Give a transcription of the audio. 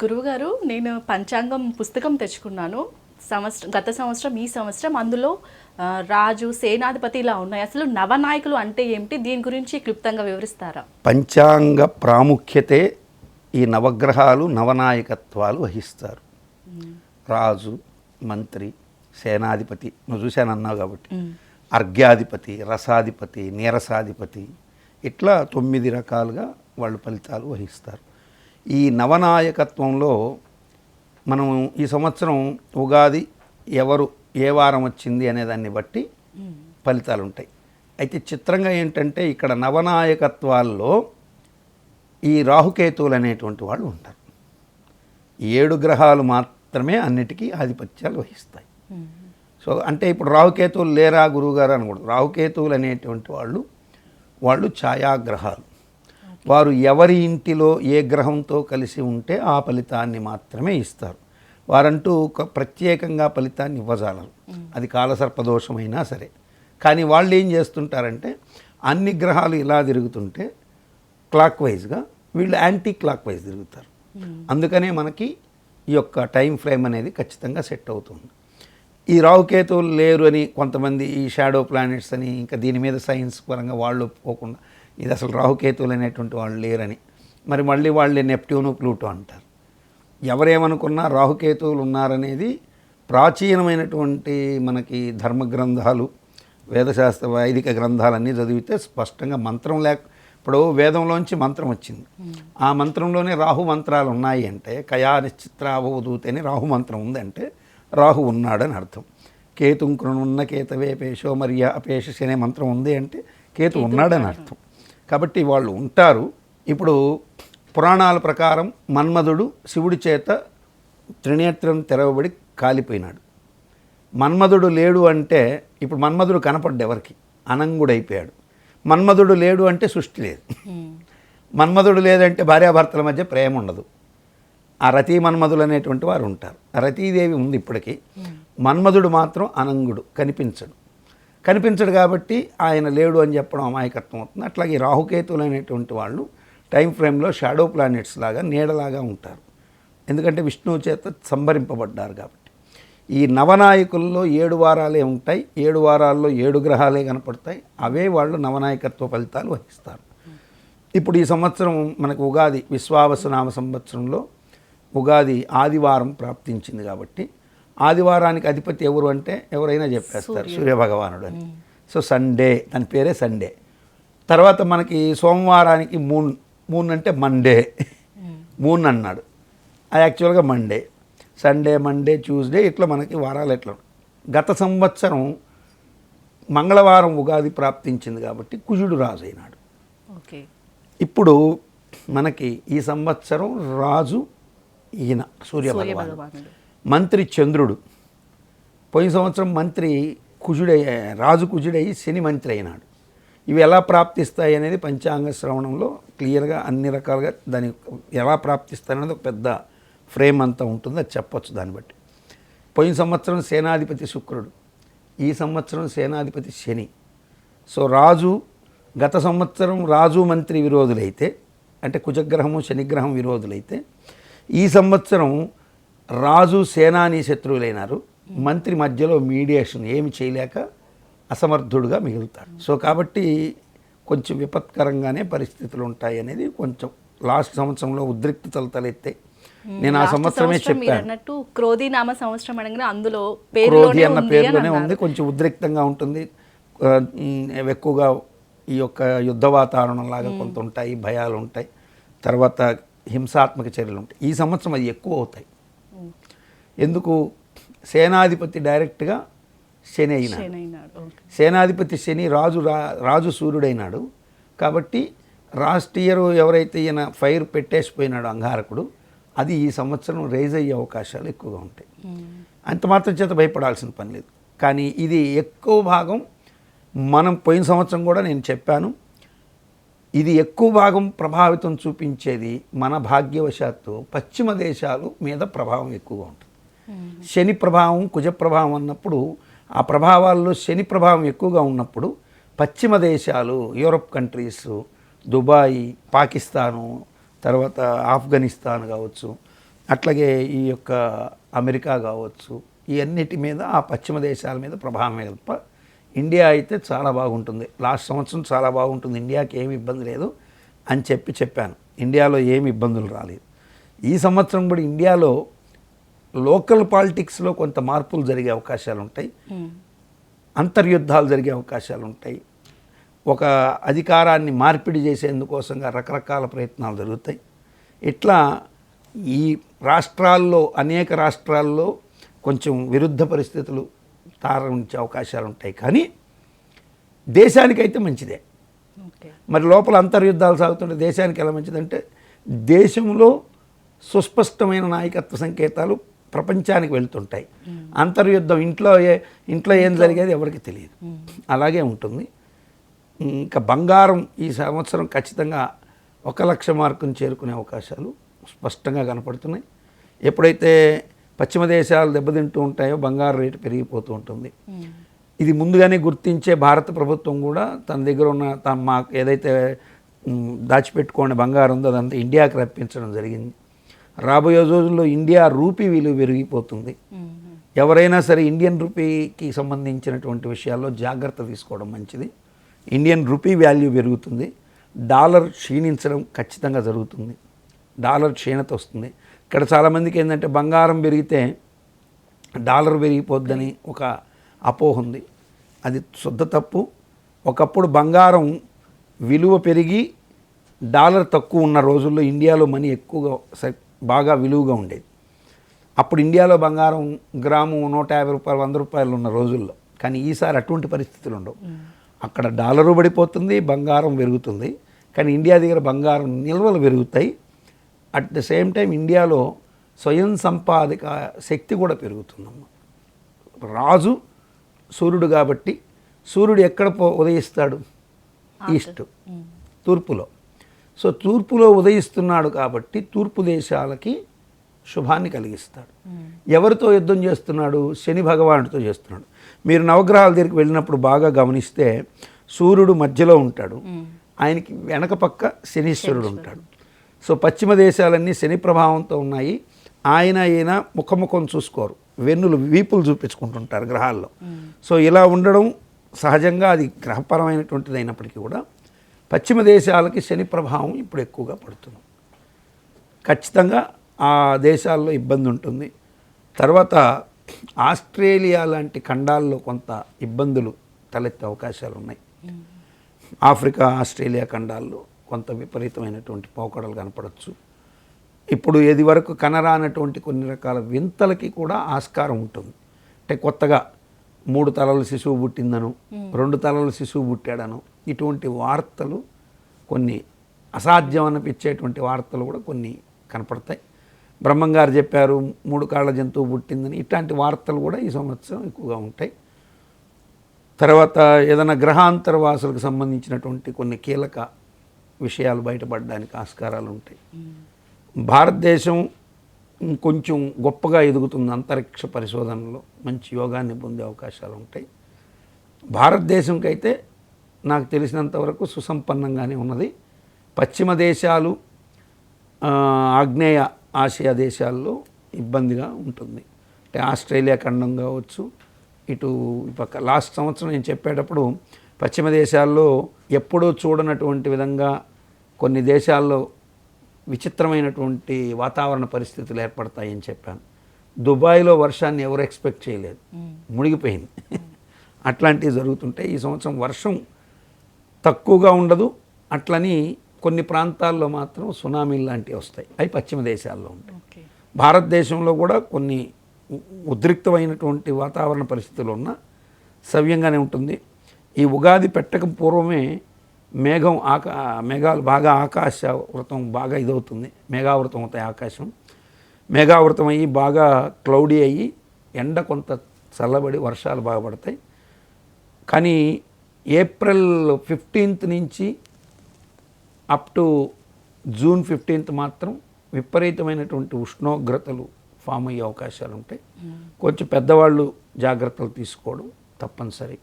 గురువుగారు నేను పంచాంగం పుస్తకం తెచ్చుకున్నాను. సంవత్సరం గత సంవత్సరం ఈ సంవత్సరం అందులో రాజు సేనాధిపతి ఇలా ఉన్నాయి. అసలు నవనాయకులు అంటే ఏమిటి? దీని గురించి క్లుప్తంగా వివరిస్తారా? పంచాంగ ప్రాముఖ్యతే ఈ నవగ్రహాలు నవనాయకత్వాలు వహిస్తారు. రాజు మంత్రి సేనాధిపతి నువ్వు చూశానన్నావు కాబట్టి. అర్ఘ్యాధిపతి రసాధిపతి నీరసాధిపతి ఇట్లా తొమ్మిది రకాలుగా వాళ్ళు ఫలితాలు వహిస్తారు. ఈ నవనాయకత్వంలో మనం ఈ సంవత్సరం ఉగాది ఎవరు ఏ వారం వచ్చింది అనే దాన్ని బట్టి ఫలితాలు ఉంటాయి అయితే చిత్రంగా ఏంటంటే ఇక్కడ నవనాయకత్వాల్లో ఈ రాహుకేతువులు అనేటువంటి వాళ్ళు ఉంటారు. ఏడు గ్రహాలు మాత్రమే అన్నిటికీ ఆధిపత్యాలు వహిస్తాయి. సో అంటే ఇప్పుడు రాహుకేతువులు లేరా గురువుగారు అనకూడదు. రాహుకేతువులు అనేటువంటి వాళ్ళు వాళ్ళు ఛాయాగ్రహాలు. వారు ఎవరి ఇంటిలో ఏ గ్రహంతో కలిసి ఉంటే ఆ ఫలితాన్ని మాత్రమే ఇస్తారు. వారంటూ ఒక ప్రత్యేకంగా ఫలితాన్ని ఇవ్వజాలరు. అది కాలసర్పదోషమైనా సరే. కానీ వాళ్ళు ఏం చేస్తుంటారంటే అన్ని గ్రహాలు ఇలా తిరుగుతుంటే క్లాక్ వైజ్గా వీళ్ళు యాంటీ క్లాక్ వైజ్ తిరుగుతారు. అందుకనే మనకి ఈ యొక్క టైం ఫ్రేమ్ అనేది ఖచ్చితంగా సెట్ అవుతుంది. ఈ రావుకేతువులు లేరు అని కొంతమంది ఈ షాడో ప్లానెట్స్ అని ఇంకా దీని మీద సైన్స్ పరంగా వాళ్ళు ఒప్పుకోకుండా ఇది అసలు రాహుకేతువులు అనేటువంటి వాళ్ళు లేరని. మరి మళ్ళీ వాళ్ళే నెప్ట్యూను ప్లూటో అంటారు. ఎవరేమనుకున్నా రాహుకేతువులు ఉన్నారనేది ప్రాచీనమైనటువంటి మనకి ధర్మ గ్రంథాలు వేదశాస్త్ర వైదిక గ్రంథాలన్నీ చదివితే స్పష్టంగా మంత్రం లేక ఇప్పుడు వేదంలోంచి మంత్రం వచ్చింది. ఆ మంత్రంలోనే రాహు మంత్రాలు ఉన్నాయి అంటే కయా నిశ్చిత్రావధూతి అని రాహు మంత్రం ఉందంటే రాహు ఉన్నాడని అర్థం. కేతుం కృణున్న కేతవే పేషో మరియ అపేషస్ అనే మంత్రం ఉంది అంటే కేతు ఉన్నాడని అర్థం. కాబట్టి వాళ్ళు ఉంటారు. ఇప్పుడు పురాణాల ప్రకారం మన్మధుడు శివుడి చేత త్రినేత్రం తెరవబడి కాలిపోయినాడు. మన్మధుడు లేడు అంటే ఇప్పుడు మన్మధుడు కనపడ్డు ఎవరికి? అనంగుడైపోయాడు. మన్మధుడు లేడు అంటే సృష్టి లేదు. మన్మధుడు లేదంటే భార్యాభర్తల మధ్య ప్రేమ ఉండదు. ఆ రతీ మన్మధులు అనేటువంటి వారు ఉంటారు. ఆ రతీదేవి ఉంది ఇప్పటికీ. మన్మధుడు మాత్రం అనంగుడు కనిపించడు. కనిపించడు కాబట్టి ఆయన లేడు అని చెప్పడం అమాయకత్వం అవుతుంది. అట్లాగే ఈ రాహుకేతువులు అనేటువంటి వాళ్ళు టైం ఫ్రేమ్లో షాడో ప్లానెట్స్ లాగా నీడలాగా ఉంటారు. ఎందుకంటే విష్ణువు చేత సంభరింపబడ్డారు కాబట్టి. ఈ నవనాయకుల్లో ఏడు వారాలే ఉంటాయి. ఏడు వారాల్లో ఏడు గ్రహాలే కనపడతాయి. అవే వాళ్ళు నవనాయకత్వ ఫలితాలు వహిస్తారు. ఇప్పుడు ఈ సంవత్సరం మనకు ఉగాది విశ్వావసనామ సంవత్సరంలో ఉగాది ఆదివారం ప్రాప్తించింది కాబట్టి ఆదివారానికి అధిపతి ఎవరు అంటే ఎవరైనా చెప్పేస్తారు సూర్యభగవానుడు అని. సో సండే దాని పేరే సండే. తర్వాత మనకి సోమవారానికి మూన్ మూన్ అంటే మండే. మూన్ అన్నాడు. అది యాక్చువల్గా మండే. సండే మండే ట్యూస్డే ఇట్లా మనకి వారాలు ఎట్లా గత సంవత్సరం మంగళవారం ఉగాది ప్రాప్తించింది కాబట్టి కుజుడు రాజు అయినాడు ఓకే. ఇప్పుడు మనకి ఈ సంవత్సరం రాజు ఈయన సూర్య భగవానుడు మంత్రి చంద్రుడు. పోయిన సంవత్సరం మంత్రి కుజుడై రాజు కుజుడై శని మంత్రి అయినాడు. ఇవి ఎలా ప్రాప్తిస్తాయి అనేది పంచాంగ శ్రవణంలో క్లియర్గా అన్ని రకాలుగా దాని ఎలా ప్రాప్తిస్తాయి అనేది ఒక పెద్ద ఫ్రేమ్ అంతా ఉంటుంది అది చెప్పొచ్చు దాన్ని బట్టి. పోయిన సంవత్సరం సేనాధిపతి శుక్రుడు ఈ సంవత్సరం సేనాధిపతి శని. సో రాజు గత సంవత్సరం రాజు మంత్రి విరోధులైతే అంటే కుజగ్రహము శనిగ్రహం విరోధులైతే ఈ సంవత్సరం రాజు సేనాని శత్రువులైనారు. మంత్రి మధ్యలో మీడియేషన్ ఏమి చేయలేక అసమర్థుడుగా మిగులుతాడు సో కాబట్టి కొంచెం విపత్కరంగానే పరిస్థితులు ఉంటాయి అనేది కొంచెం లాస్ట్ సంవత్సరంలో ఉద్రిక్తతలు తలెత్తాయి నేను ఆ సంవత్సరమే చెప్పాను. క్రోధి నామ సంవత్సరం అనగానే అందులో క్రోధి అన్న పేరులోనే ఉంది. కొంచెం ఉద్రిక్తంగా ఉంటుంది. ఎక్కువగా ఈ యొక్క యుద్ధ వాతావరణం లాగా కొంత ఉంటాయి భయాలు ఉంటాయి. తర్వాత హింసాత్మక చర్యలు ఉంటాయి. ఈ సంవత్సరం అది ఎక్కువ అవుతాయి. ఎందుకు సేనాధిపతి డైరెక్ట్గా శని అయినాడు. సేనాధిపతి శని రాజు రా రాజు సూర్యుడైనాడు. కాబట్టి రాష్ట్రీయరు ఎవరైతే ఈయన ఫైర్ పెట్టేసిపోయినాడు అంగారకుడు అది ఈ సంవత్సరం రైజ్ అయ్యే అవకాశాలు ఎక్కువగా ఉంటాయి. అంత మాత్రం చేత భయపడాల్సిన పని లేదు. కానీ ఇది ఎక్కువ భాగం మనం పోయిన సంవత్సరం కూడా నేను చెప్పాను. ఇది ఎక్కువ భాగం ప్రభావితం చూపించేది మన భాగ్యవశాత్తు పశ్చిమ దేశాలు మీద ప్రభావం ఎక్కువగా ఉంటుంది. శని ప్రభావం కుజ ప్రభావం అన్నప్పుడు ఆ ప్రభావాల్లో శని ప్రభావం ఎక్కువగా ఉన్నప్పుడు పశ్చిమ దేశాలు యూరప్ కంట్రీస్ దుబాయ్ పాకిస్తాను తర్వాత ఆఫ్ఘనిస్తాన్ కావచ్చు అట్లాగే ఈ యొక్క అమెరికా కావచ్చు ఇవన్నిటి మీద ఆ పశ్చిమ దేశాల మీద ప్రభావం తప్ప ఇండియా అయితే చాలా బాగుంటుంది. లాస్ట్ సంవత్సరం చాలా బాగుంటుంది. ఇండియాకి ఏమి ఇబ్బంది లేదు అని చెప్పి చెప్పాను. ఇండియాలో ఏమి ఇబ్బందులు రాలేదు. ఈ సంవత్సరం కూడా ఇండియాలో లోకల్ పాలిటిక్స్లో కొంత మార్పులు జరిగే అవకాశాలు ఉంటాయి. అంతర్యుద్ధాలు జరిగే అవకాశాలు ఉంటాయి. ఒక అధికారాన్ని మార్పిడి చేసేందుకోసంగా రకరకాల ప్రయత్నాలు జరుగుతాయి. ఇట్లా ఈ రాష్ట్రాల్లో అనేక రాష్ట్రాల్లో కొంచెం విరుద్ధ పరిస్థితులు తారించే అవకాశాలు ఉంటాయి. కానీ దేశానికైతే మంచిదే. మరి లోపల అంతర్యుద్ధాలు సాగుతుంటే దేశానికి ఎలా మంచిదంటే దేశంలో సుస్పష్టమైన నాయకత్వ సంకేతాలు ప్రపంచానికి వెళ్తుంటాయి. అంతర్యుద్ధం ఇంట్లో ఏ ఇంట్లో ఏం జరిగేది ఎవరికి తెలియదు. అలాగే ఉంటుంది. ఇంకా బంగారం ఈ సంవత్సరం ఖచ్చితంగా ఒక లక్ష మార్కును చేరుకునే అవకాశాలు స్పష్టంగా కనపడుతున్నాయి. ఎప్పుడైతే పశ్చిమ దేశాలు దెబ్బతింటూ ఉంటాయో బంగారు రేటు పెరిగిపోతూ ఉంటుంది. ఇది ముందుగానే గుర్తించే భారత ప్రభుత్వం కూడా తన దగ్గర ఉన్న తన మాకు ఏదైతే దాచిపెట్టుకోండి బంగారం ఉందో అదంతా ఇండియాకి రప్పించడం జరిగింది. రాబోయే రోజుల్లో ఇండియా రూపీ విలువ పెరిగిపోతుంది. ఎవరైనా సరే ఇండియన్ రూపీకి సంబంధించినటువంటి విషయాల్లో జాగ్రత్త తీసుకోవడం మంచిది. ఇండియన్ రూపీ వాల్యూ పెరుగుతుంది. డాలర్ క్షీణించడం ఖచ్చితంగా జరుగుతుంది. డాలర్ క్షీణత వస్తుంది. ఇక్కడ చాలామందికి ఏంటంటే బంగారం పెరిగితే డాలర్ పెరిగిపోద్దని ఒక అపోహ ఉంది. అది శుద్ధ తప్పు. ఒకప్పుడు బంగారం విలువ పెరిగి డాలర్ తక్కువ ఉన్న రోజుల్లో ఇండియాలో మనీ ఎక్కువగా బాగా విలువగా ఉండేది. అప్పుడు ఇండియాలో బంగారం గ్రాము నూట యాభై రూపాయలు వంద రూపాయలు ఉన్న రోజుల్లో. కానీ ఈసారి అటువంటి పరిస్థితులు ఉండవు. అక్కడ డాలరు పడిపోతుంది బంగారం పెరుగుతుంది. కానీ ఇండియా దగ్గర బంగారం నిల్వలు పెరుగుతాయి. అట్ ద సేమ్ టైం ఇండియాలో స్వయం సంపాదక శక్తి కూడా పెరుగుతుందమ్మా. రాజు సూర్యుడు కాబట్టి సూర్యుడు ఎక్కడ పో ఉదయిస్తాడు? ఈస్ట్. తూర్పులో. సో తూర్పులో ఉదయిస్తున్నాడు కాబట్టి తూర్పు దేశాలకి శుభాన్ని కలిగిస్తాడు. ఎవరితో యుద్ధం చేస్తున్నాడు? శని భగవానుడితో చేస్తున్నాడు. మీరు నవగ్రహాల దగ్గరికి వెళ్ళినప్పుడు బాగా గమనిస్తే సూర్యుడు మధ్యలో ఉంటాడు. ఆయనకి వెనక పక్క శనీశ్వరుడు ఉంటాడు. సో పశ్చిమ దేశాలన్నీ శని ప్రభావంతో ఉన్నాయి. ఆయన ఈయన ముఖముఖం చూసుకోరు. వెన్నులు వీపులు చూపించుకుంటుంటారు గ్రహాల్లో. సో ఇలా ఉండడం సహజంగా అది గ్రహపరమైనటువంటిది అయినప్పటికీ కూడా పశ్చిమ దేశాలకి శని ప్రభావం ఇప్పుడు ఎక్కువగా పడుతుంది. ఖచ్చితంగా ఆ దేశాల్లో ఇబ్బంది ఉంటుంది. తర్వాత ఆస్ట్రేలియా లాంటి ఖండాల్లో కొంత ఇబ్బందులు తలెత్తే అవకాశాలు ఉన్నాయి. ఆఫ్రికా ఆస్ట్రేలియా ఖండాల్లో కొంత విపరీతమైనటువంటి పోకడలు కనపడవచ్చు ఇప్పుడు ఇది వరకు కనరానటువంటి కొన్ని రకాల వింతలకి కూడా ఆస్కారం ఉంటుంది. అంటే కొత్తగా మూడు తలల శిశువు పుట్టిందను రెండు తలల శిశువు పుట్టాడను. ఇటువంటి వార్తలు కొన్ని అసాధ్యం అనిపించేటువంటి వార్తలు కూడా కొన్ని కనపడతాయి. బ్రహ్మంగారు చెప్పారు మూడు కాళ్ళ జంతువు పుట్టిందని. ఇట్లాంటి వార్తలు కూడా ఈ సంవత్సరం ఎక్కువగా ఉంటాయి. తర్వాత ఏదైనా గ్రహాంతర వాసులకు సంబంధించినటువంటి కొన్ని కీలక విషయాలు బయటపడడానికి ఆస్కారాలు ఉంటాయి. భారతదేశం కొంచెం గొప్పగా ఎదుగుతుంది అంతరిక్ష పరిశోధనలో మంచి యోగాన్ని పొందే అవకాశాలు ఉంటాయి. భారతదేశంకి అయితే నాకు తెలిసినంత వరకు సుసంపన్నంగానే ఉన్నది. పశ్చిమ దేశాలు ఆగ్నేయ ఆసియా దేశాల్లో ఇబ్బందిగా ఉంటుంది. అంటే ఆస్ట్రేలియా ఖండం కావచ్చు ఇటు ఈ పక్క లాస్ట్ సంవత్సరం నేను చెప్పేటప్పుడు పశ్చిమ దేశాల్లో ఎప్పుడూ చూడనటువంటి విధంగా కొన్ని దేశాల్లో విచిత్రమైనటువంటి వాతావరణ పరిస్థితులు ఏర్పడతాయని చెప్పాను. దుబాయ్లో వర్షాన్ని ఎవరు ఎక్స్పెక్ట్ చేయలేదు. మునిగిపోయింది. అట్లాంటివి జరుగుతుంటాయి ఈ సంవత్సరం వర్షం తక్కువగా ఉండదు. అట్లని కొన్ని ప్రాంతాల్లో మాత్రం సునామీలు లాంటివి వస్తాయి. అవి పశ్చిమ దేశాల్లో ఉంటాయి. భారతదేశంలో కూడా కొన్ని ఉద్రిక్తమైనటువంటి వాతావరణ పరిస్థితులు ఉన్న సవ్యంగానే ఉంటుంది. ఈ ఉగాది పెట్టక పూర్వమే మేఘం ఆకా మేఘాలు బాగా ఆకాశవృతం బాగా ఇదవుతుంది. మేఘావృతం అవుతాయి ఆకాశం. మేఘావృతం అయ్యి బాగా క్లౌడీ అయ్యి ఎండ కొంత చల్లబడి వర్షాలు బాగా పడతాయి. కానీ ఏప్రిల్ ఫిఫ్టీన్త్ నుంచి అప్ టు జూన్ ఫిఫ్టీన్త్ మాత్రం విపరీతమైనటువంటి ఉష్ణోగ్రతలు ఫామ్ అయ్యే అవకాశాలు ఉంటాయి కొంచెం పెద్దవాళ్ళు జాగ్రత్తలు తీసుకోవడం తప్పనిసరి.